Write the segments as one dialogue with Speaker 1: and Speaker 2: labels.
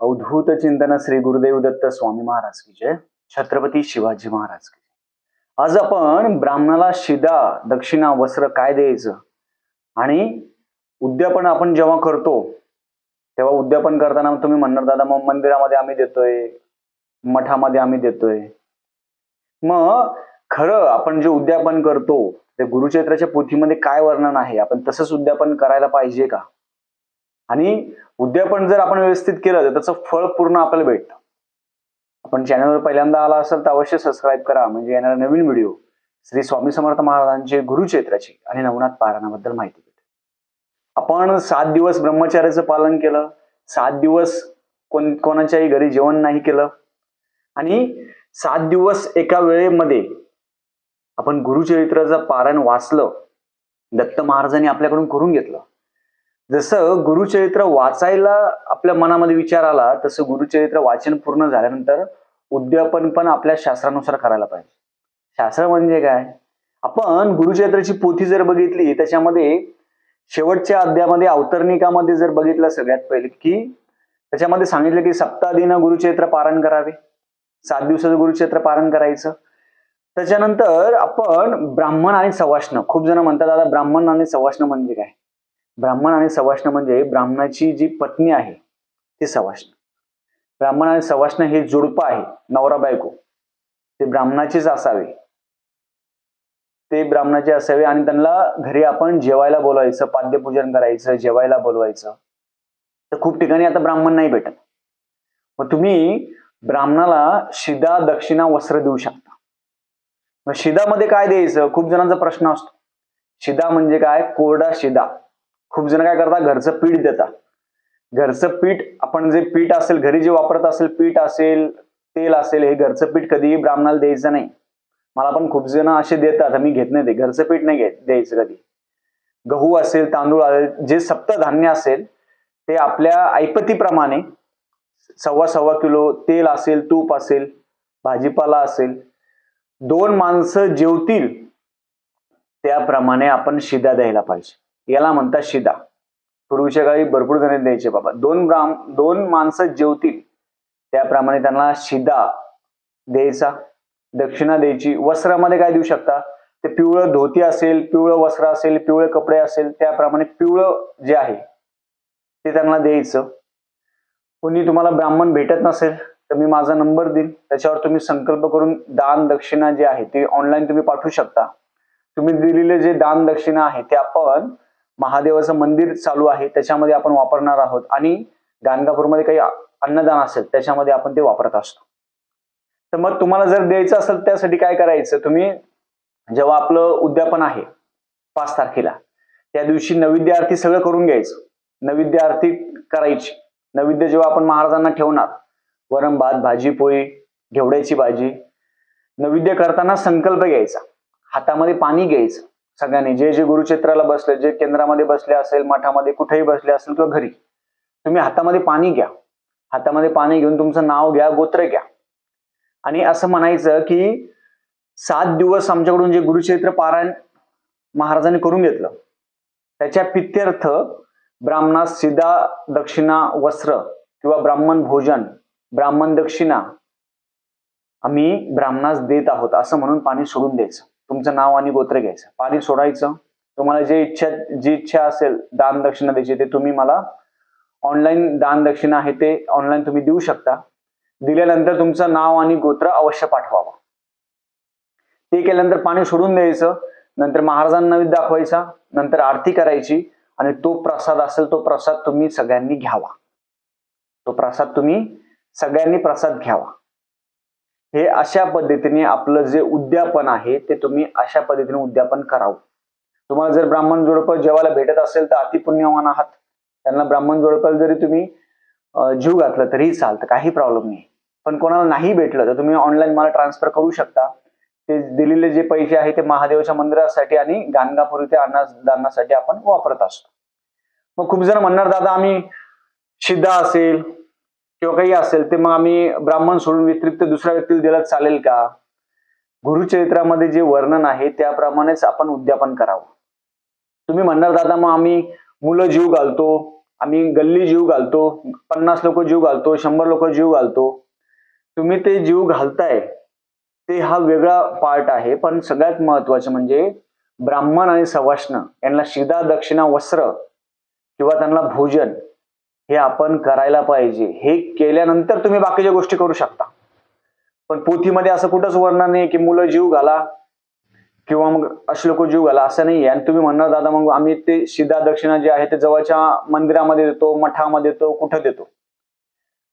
Speaker 1: अवधूत चिंतन श्री गुरुदेव दत्त स्वामी महाराज की जय. छत्रपती शिवाजी महाराज की जय. आज आपण ब्राह्मणाला शिदा दक्षिणा वस्त्र काय द्यायचं? आणि उद्यापन आपण जेव्हा करतो तेव्हा उद्यापन करताना तुम्ही म्हणणार दादा मग मंदिरामध्ये आम्ही देतोय मठामध्ये आम्ही देतोय. मग खरं आपण जे उद्यापन करतो ते गुरुचैत्राच्या पोथीमध्ये काय वर्णन आहे? आपण तसंच उद्यापन करायला पाहिजे का? आणि उद्यापन जर आपण व्यवस्थित केलं तर त्याचं फळ पूर्ण आपल्याला भेटतं. आपण चॅनलवर पहिल्यांदा आला असेल तर अवश्य सबस्क्राईब करा. म्हणजे येणारा नवीन व्हिडिओ श्री स्वामी समर्थ महाराजांचे गुरुक्षेत्राची आणि नवनाथ पारायणाबद्दल माहिती भेटेल. आपण सात दिवस ब्रह्मचार्याचं पालन केलं. सात दिवस कोण कोणाच्याही घरी जेवण नाही केलं. आणि सात दिवस एका वेळेमध्ये आपण गुरुचरित्राचं पारायण वाचलं. दत्त महाराजांनी आपल्याकडून करून घेतलं. जसं गुरुचरित्र वाचायला आपल्या मनामध्ये विचार आला तसं गुरुचरित्र वाचन पूर्ण झाल्यानंतर उद्यापन पण आपल्या शास्त्रानुसार करायला पाहिजे. शास्त्र म्हणजे काय? आपण गुरुचरित्राची पोथी जर बघितली त्याच्यामध्ये शेवटच्या अध्यामध्ये अवतरणिकामध्ये जर बघितलं सगळ्यात पहिले की त्याच्यामध्ये सांगितलं की सप्ताधीनं गुरुचरित्र पारण करावे. सात दिवसाचं गुरुचरित्र पारण करायचं. त्याच्यानंतर आपण ब्राह्मण आणि सवाष्ण खूप जण म्हणतात आता ब्राह्मण आणि सवाष्ण म्हणजे काय? ब्राह्मण आणि सवाष्ण म्हणजे ब्राह्मणाची जी पत्नी आहे ती सवाष्ण. ब्राह्मण आणि सवाष्ण हे जुडप आहे नवरा बायको. ते ब्राह्मणाचेच असावे. ते ब्राह्मणाचे असावे आणि त्यांना घरी आपण जेवायला बोलवायचं पाद्यपूजन करायचं जेवायला बोलवायचं. तर खूप ठिकाणी आता ब्राह्मण नाही भेटत. मग तुम्ही ब्राह्मणाला शिदा दक्षिणा वस्त्र देऊ शकता. मग शिदामध्ये काय द्यायचं? खूप जणांचा प्रश्न असतो. शिदा म्हणजे काय? कोरडा शिदा. खूप जण काय करतात घरचं पीठ देतात. घरचं पीठ आपण जे पीठ असेल घरी जे वापरत असेल पीठ असेल तेल असेल हे घरचं पीठ कधीही ब्राह्मणाला द्यायचं नाही. मला पण खूप जण असे देतात मी घेत नाही ते. घरचं पीठ नाही घेत द्यायचं कधी. गहू असेल तांदूळ असेल जे सप्तधान्य असेल ते आपल्या ऐपतीप्रमाणे सव्वा सव्वा किलो तेल असेल तूप असेल भाजीपाला असेल दोन माणसं जेवतील त्याप्रमाणे आपण शिदा द्यायला पाहिजे. याला म्हणतात शिदा. पूर्वीच्या काळी भरपूर जण द्यायचे बाबा. दोन ब्राम दोन माणसं जेवतील त्याप्रमाणे त्यांना शिदा द्यायचा दक्षिणा द्यायची. वस्त्रामध्ये काय देऊ शकता? ते पिवळं धोती असेल पिवळं वस्त्र असेल पिवळे कपडे असेल त्याप्रमाणे पिवळं जे आहे ते त्यांना द्यायचं. कोणी तुम्हाला ब्राह्मण भेटत नसेल तर मी माझा नंबर देईन. त्याच्यावर तुम्ही संकल्प करून दान दक्षिणा जे आहे ते ऑनलाईन तुम्ही पाठवू शकता. तुम्ही दिलेले जे दान दक्षिणा आहे ते आपण महादेवाचं मंदिर चालू आहे त्याच्यामध्ये आपण वापरणार आहोत. आणि गाणगापूरमध्ये काही अन्नदान असेल त्याच्यामध्ये आपण ते वापरत असतो. तर मग तुम्हाला जर द्यायचं असेल त्यासाठी काय करायचं? तुम्ही जेव्हा आपलं उद्यापन आहे पाच तारखेला त्या दिवशी नैवेद्य आरती सगळं करून घ्यायचं. नैवेद्य आरती करायची. नैवेद्य जेव्हा आपण महाराजांना ठेवणार वरण भात भाजी पोळी घेवड्याची भाजी नैवेद्य करताना संकल्प घ्यायचा. हातामध्ये पाणी घ्यायचं. सगळ्यांनी जे जे गुरुक्षेत्राला बसले जे केंद्रामध्ये बसले असेल मठामध्ये कुठेही बसले असेल किंवा घरी तुम्ही हातामध्ये पाणी घ्या. हातामध्ये पाणी घेऊन तुमचं नाव घ्या गोत्र घ्या. आणि असं म्हणायचं की सात दिवस आमच्याकडून जे गुरुचरित्र पारायण महाराजांनी करून घेतलं त्याच्या पित्यर्थ ब्राह्मणास सिधा दक्षिणा वस्त्र किंवा ब्राह्मण भोजन ब्राह्मण दक्षिणा आम्ही ब्राह्मणास देत आहोत असं म्हणून पाणी सोडून द्यायचं. तुमचं नाव आणि गोत्र घ्यायचं. पाणी सोडायचं. तुम्हाला जे इच्छा जी इच्छा असेल दान दक्षिणा द्यायची ते तुम्ही मला ऑनलाईन दान दक्षिणा आहे ते ऑनलाईन तुम्ही देऊ शकता. दिल्यानंतर तुमचं नाव आणि गोत्र अवश्य पाठवावं. ते केल्यानंतर पाणी सोडून द्यायचं. नंतर महाराजांना नैवेद्य दाखवायचा. नंतर आरती करायची. आणि तो प्रसाद असेल तो प्रसाद तुम्ही सगळ्यांनी घ्यावा. तो प्रसाद तुम्ही सगळ्यांनी प्रसाद घ्यावा. हे अशा पद्धतीने आपलं जे उद्यापन आहे ते तुम्ही अशा पद्धतीने उद्यापन करावं. तुम्हाला जर ब्राह्मण जोडप जेवायला भेटत असेल तर अतिपुण्यवान आहात. त्यांना ब्राह्मण जोडपाला जरी तुम्ही जीव घातलं तरीही चालतं काही प्रॉब्लेम नाही. पण कोणाला नाही भेटलं तर तुम्ही ऑनलाईन मला ट्रान्सफर करू शकता. ते दिलेले जे पैसे आहे ते महादेवाच्या मंदिरासाठी आणि गाणगापूर इथे अन्नदानासाठी आपण वापरत असतो. मग खूप जण म्हणणार दादा आम्ही शिद्धा असेल किंवा काही असेल ते मग आम्ही ब्राह्मण सोडून व्यतिरिक्त दुसऱ्या व्यक्तीला दिलं चालेल का? गुरुचरित्रामध्ये जे वर्णन आहे त्याप्रमाणेच आपण उद्यापन करावं. तुम्ही म्हणणार दादा मग आम्ही मुलं जीव घालतो आम्ही गल्ली जीव घालतो पन्नास लोक जीव घालतो शंभर लोक जीव घालतो. तुम्ही ते जीव घालताय ते हा वेगळा पार्ट आहे पण सगळ्यात महत्वाचं म्हणजे ब्राह्मण आणि सवाष्ण यांना शिदा दक्षिणा वस्त्र किंवा त्यांना भोजन हे आपण करायला पाहिजे. हे केल्यानंतर तुम्ही बाकीच्या गोष्टी करू शकता. पण पोथीमध्ये असं कुठंच वर्णन नाही की मुलं जीव घाला किंवा मग अश्लोक जीव घाला असं नाही आणि तुम्ही म्हणणार दादा मग आम्ही ते शिदा दक्षिणा जे आहे ते जवळच्या मंदिरामध्ये देतो मठामध्ये देतो कुठं देतो?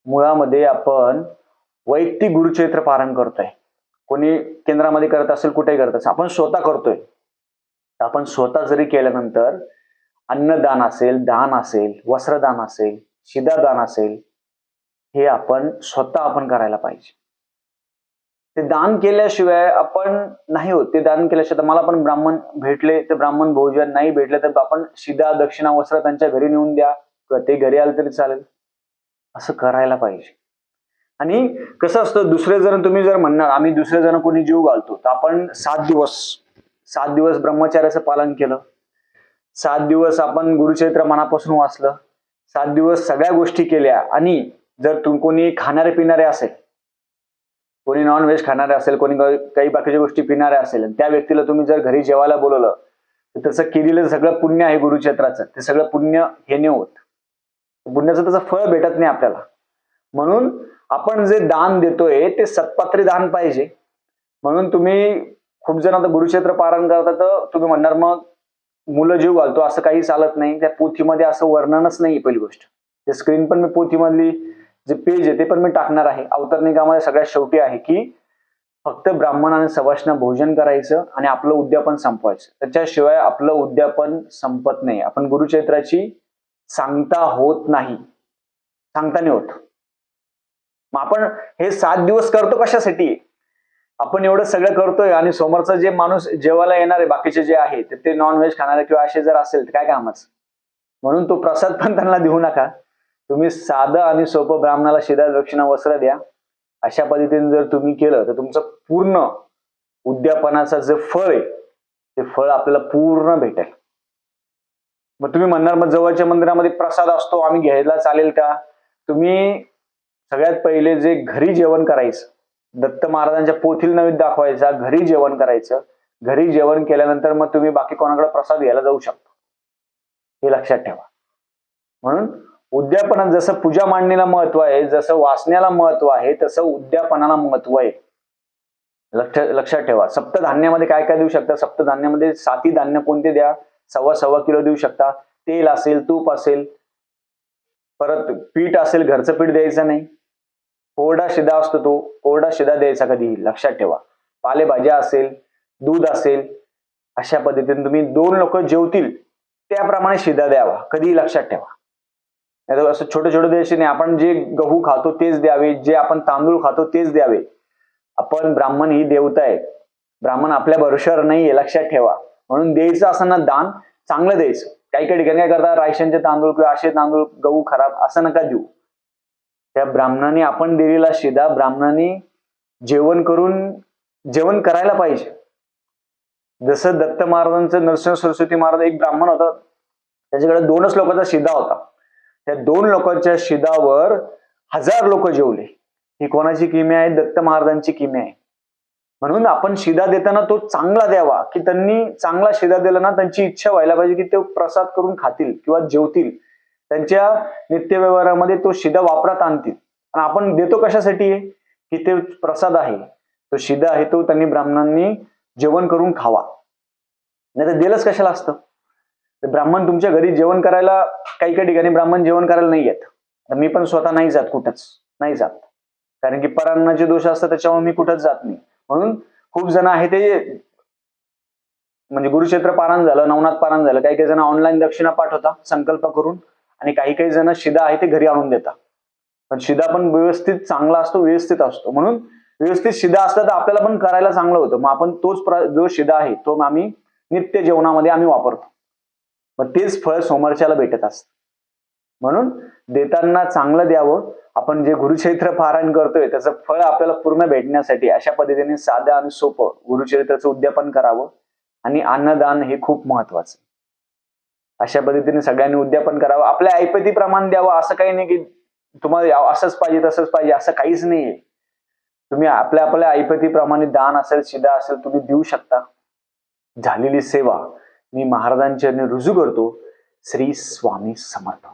Speaker 1: मुळामध्ये आपण वैयक्तिक गुरुचरित्र पारण करतोय. कोणी केंद्रामध्ये करत असेल कुठेही करत असेल आपण स्वतः करतोय. तर आपण स्वतः जरी केल्यानंतर अन्नदान असेल दान असेल वस्त्रदान असेल शिदादान असेल हे आपण स्वतः आपण करायला पाहिजे. ते दान केल्याशिवाय आपण नाही होत. ते दान केल्याशिवाय मला पण ब्राह्मण भेटले ते ब्राह्मण भोजन नाही भेटले तर आपण शिदा दक्षिणा वस्त्र त्यांच्या घरी नेऊन द्या किंवा ते घरी आलं तरी चालेल. असं करायला पाहिजे. आणि कसं असतं दुसरे जण तुम्ही जर म्हणणार आम्ही दुसरे जण कोणी जीव घालतो तर आपण सात दिवस सात दिवस ब्रह्मचार्याचं पालन केलं. सात दिवस आपण गुरुचरित्र मनापासून वाचलं. सात दिवस सगळ्या गोष्टी केल्या आणि जर तुम कोणी खाणारे पिणारे असेल कोणी नॉन व्हेज खाणारे असेल कोणी काही बाकीच्या गोष्टी पिणारे असेल त्या व्यक्तीला तुम्ही जर घरी जेवायला बोलवलं तर त्याचं केलेलं सगळं पुण्य आहे गुरुक्षेत्राचं ते सगळं पुण्य हे नाही होत. पुण्याचं त्याचं फळ भेटत नाही आपल्याला. म्हणून आपण जे दान देतोय ते सत्पात्री दान पाहिजे. म्हणून तुम्ही खूप जण आता गुरुक्षेत्र पारण करता तर तुम्ही म्हणणार मग मुलं जीव घालतो असं काही चालत नाही. त्या पोथीमध्ये असं वर्णनच नाही पहिली गोष्ट. ते स्क्रीन पण मी पोथीमधली जे पेज आहे ते पण मी टाकणार आहे. अवतरणिकामध्ये सगळ्यात शेवटी आहे की फक्त ब्राह्मण आणि सवाष्ण भोजन करायचं आणि आपलं उद्यापन संपवायचं. त्याच्याशिवाय आपलं उद्यापन संपत नाही. आपण गुरुचैत्राची सांगता होत नाही. सांगता नाही होत. मग आपण हे सात दिवस करतो कशासाठी? आपण एवढं सगळं करतोय आणि समोरचा जे माणूस जेवायला येणार आहे बाकीचे जे आहे तर ते नॉनव्हेज खाणारे किंवा असे जर असेल तर काय कामच? म्हणून तो प्रसाद पण त्यांना देऊ नका. तुम्ही साधं आणि सोपं ब्राह्मणाला शिदा दक्षिणा वस्त्र द्या. अशा पद्धतीने जर तुम्ही केलं तर तुमचं पूर्ण उद्यापनाचं जे फळ आहे ते फळ आपल्याला पूर्ण भेटेल. मग तुम्ही म्हणणार मग जवळच्या मंदिरामध्ये प्रसाद असतो आम्ही घ्यायला चालेल का? तुम्ही सगळ्यात पहिले जे घरी जेवण करायचं दत्त महाराजांच्या पोथील नवीन दाखवायचा घरी जेवण करायचं. घरी जेवण केल्यानंतर मग तुम्ही बाकी कोणाकडे प्रसाद घ्यायला जाऊ शकता. हे लक्षात ठेवा. म्हणून उद्यापनात जसं पूजा मांडणीला महत्त्व आहे जसं वाचण्याला महत्त्व आहे तसं उद्यापनाला महत्त्व आहे. लक्ष लक्षात ठेवा. सप्तधान्यामध्ये काय काय देऊ शकता? सप्तधान्यामध्ये साती धान्य कोणते द्या? सव्वा सव्वा किलो देऊ शकता. तेल असेल तूप असेल परत पीठ असेल घरचं पीठ द्यायचं नाही. कोरडा शिदा असतो तो कोरडा शिदा द्यायचा कधी? लक्षात ठेवा. पालेभाज्या असेल दूध असेल अशा पद्धतीने तुम्ही दोन लोक जेवतील त्याप्रमाणे शिदा द्यावा. कधी लक्षात ठेवा. नाही असं छोटे छोटे द्यायचे नाही. आपण जे गहू खातो तेच द्यावे जे आपण तांदूळ खातो तेच द्यावे. आपण ब्राह्मण ही देवता आहे ब्राह्मण आपल्या भरोश्यावर नाहीये लक्षात ठेवा. म्हणून द्यायचं असताना दान चांगलं द्यायचं. काही काही ठिकाणी काय करतात रायशनचे तांदूळ किंवा असे तांदूळ गहू खराब असं नका देऊ. त्या ब्राह्मणाने आपण दिलेला शिदा ब्राह्मणाने जेवण करून जेवण करायला पाहिजे. जसं दत्त महाराजांचं नरसिंह सरस्वती महाराज एक ब्राह्मण होता त्याच्याकडे दोनच लोकांचा शिदा होता. त्या दोन लोकांच्या शिदावर हजार लोक जेवले. ही कोणाची किमी आहे? दत्त महाराजांची किमी आहे. म्हणून आपण शिदा देताना तो चांगला द्यावा की त्यांनी चांगला शिदा दिला ना त्यांची इच्छा व्हायला पाहिजे की ते प्रसाद करून खातील किंवा जेवतील. त्यांच्या नित्यव्यवहारामध्ये तो शिदा वापरात आणतील. आणि आपण देतो कशासाठी? आहे की ते प्रसाद आहे. तो शिदा आहे तो त्यांनी ब्राह्मणांनी जेवण करून खावा. नाही तर दिलंच कशाला असतं? ब्राह्मण तुमच्या घरी जेवण करायला काही काही ठिकाणी ब्राह्मण जेवण करायला नाही येत. तर मी पण स्वतः नाही जात कुठंच. नाही जात. कारण की परान्नाचे दोष असतात त्याच्यामुळे मी कुठंच जात नाही. म्हणून खूप जण आहे ते म्हणजे गुरुक्षेत्र पारायण झालं नवनाथ पारायण झालं. काही काही जण ऑनलाईन दक्षिणा पाठवता संकल्प करून आणि काही काही जण शिदा आहे ते घरी आणून देतात. पण शिदा पण व्यवस्थित चांगला असतो व्यवस्थित असतो. म्हणून व्यवस्थित शिदा असला तर आपल्याला पण करायला चांगलं होतं. मग आपण तोच प्र- जो शिदा आहे तो आम्ही नित्य जेवणामध्ये आम्ही वापरतो. मग तेच फळ सोमरच्याला भेटत असतं. म्हणून देताना चांगलं द्यावं. आपण जे गुरुचरित्र पारायण करतोय त्याचं फळ आपल्याला पूर्ण भेटण्यासाठी अशा पद्धतीने साधं आणि सोपं गुरुचरित्राचं उद्यापन करावं. आणि अन्नदान हे खूप महत्वाचं अशा पद्धतीने सगळ्यांनी उद्यापन करावं. आपल्या ऐपतीप्रमाणे द्यावं. असं काही नाही की तुम्हाला असंच पाहिजे तसंच पाहिजे. असं काहीच नाहीये. तुम्ही आपल्या आपल्या ऐपतीप्रमाणे दान असेल शिदा असेल तुम्ही देऊ शकता. झालेली सेवा मी महाराजांच्या रुजू करतो. श्री स्वामी समर्थ.